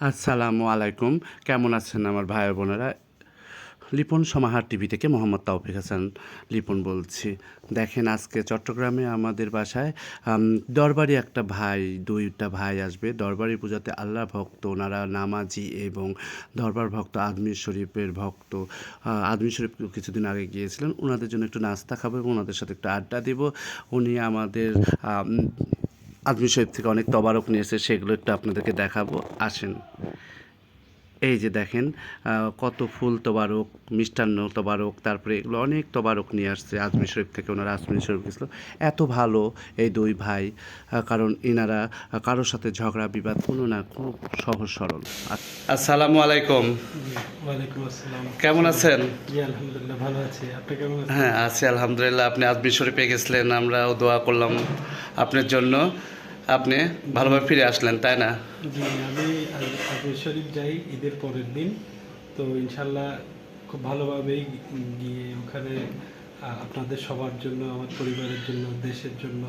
আসসালামু আলাইকুম। কেমন আছেন আমার ভাই বোনেরা? লিপন সমাহার টিভি থেকে মোহাম্মদ তাওফিক হাসান লিপন বলছি। দেখেন আজকে চট্টগ্রামে আমাদের বাসায় দরবারি একটা ভাই, দুইটা ভাই আসবে। দরবারি পূজাতে আল্লাহ ভক্ত, ওনারা নামাজি এবং দরবার ভক্ত আদমির শরীফের ভক্ত। আদমির শরীফ কিছুদিন আগে গিয়েছিলেন। ওনাদের জন্য একটু নাস্তা খাব এবং ওনাদের সাথে একটু আড্ডা দিব। উনি আমাদের আদমি শরীফ থেকে অনেক তবারক নিয়েছে সেগুলো একটু আপনাদেরকে দেখাবো। আসেন। এই যে দেখেন কত ফুল তবারক মিষ্টান্ন তবারক তারপরে এগুলো অনেক তবারক নিয়ে আসছে আজমি শরীফ থেকে ওনারা আজমি শরীফ গেছিল। এত ভালো এই দুই ভাই কারণ ইনারা আহ, কারোর সাথে ঝগড়া বিবাদ কোনো না খুব সহজ সরল। আসসালামু আলাইকুম। কেমন আছেন? জি আলহামদুলিল্লাহ ভালো আছি। আপনি কেমন আছেন? হ্যাঁ আছি আলহামদুলিল্লাহ। আপনি আজমি শরীফে গেছিলেন আমরাও দোয়া করলাম আপনার জন্য। আপনি ভালোভাবে ফিরে আসলেন তাই না? জি আমি শরীফ যাই ঈদের পরের দিন। তো ইনশাল্লাহ খুব ভালোভাবেই গিয়ে ওখানে আপনাদের সবার জন্য আমার পরিবারের জন্য দেশের জন্য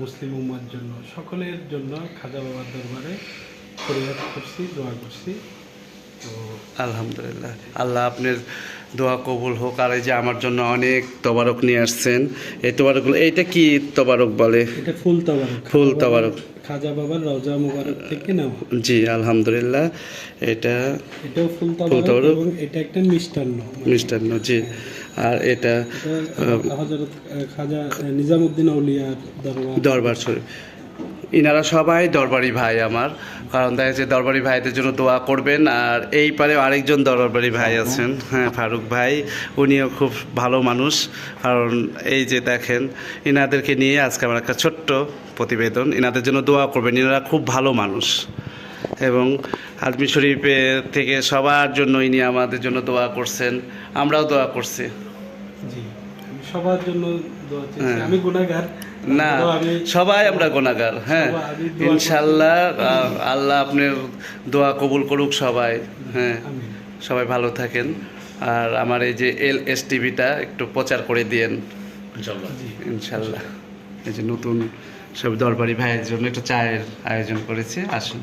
মুসলিম উম্মার জন্য সকলের জন্য খাজা বাবার দরবারে পরিহার করছি দোয়া করছি। তো আলহামদুলিল্লাহ। আল্লাহ আপনার দোয়া কবুল হোক আর এই যে আমার জন্য অনেক তবারক নিয়ে আসছেন এই তবারকগুলো এইটা কি তবারক বলে? এটা ফুল তবারক। ফুল তবারক। খাজা বাবার রওজা মুবারক থেকে নেওয়া। জি আলহামদুলিল্লাহ এটা এটাও ফুল তবারক। এটা একটা মিষ্টান্ন। মিষ্টান্ন জি আর এটা হজরত খাজা নিজামুদ্দিন আউলিয়ার দরবার। দরবার শরীফ ইনারা সবাই দরবারি ভাই আমার। কারণ দেখা যাচ্ছে দরবারি ভাইদের জন্য দোয়া করবেন আর এই পারে আরেকজন দরবারি ভাই আছেন। হ্যাঁ ফারুক ভাই, উনিও খুব ভালো মানুষ। কারণ এই যে দেখেন, ইনাদেরকে নিয়ে আজকে আমার একটা ছোট্ট প্রতিবেদন। ইনাদের জন্য দোয়া করবেন, ইনারা খুব ভালো মানুষ। এবং আজমি শরীফে থেকে সবার জন্য ইনি আমাদের জন্য দোয়া করছেন। আমরাও দোয়া করছি। জি। সবার জন্য দোয়া চাইছি হ্যাঁ। আমি গুনাহগার। না সবাই আমরা গোনাগার হ্যাঁ। ইনশাল্লাহ আল্লাহ আপনার দোয়া কবুল করুক সবাই হ্যাঁ। সবাই ভালো থাকেন। আর আমার এই যে এল এস টিভিটা একটু প্রচার করে দিয়েন। ইনশাল্লাহ এই যে নতুন সব দরবারি ভাইয়ের জন্য একটু চায়ের আয়োজন করেছি আসুন।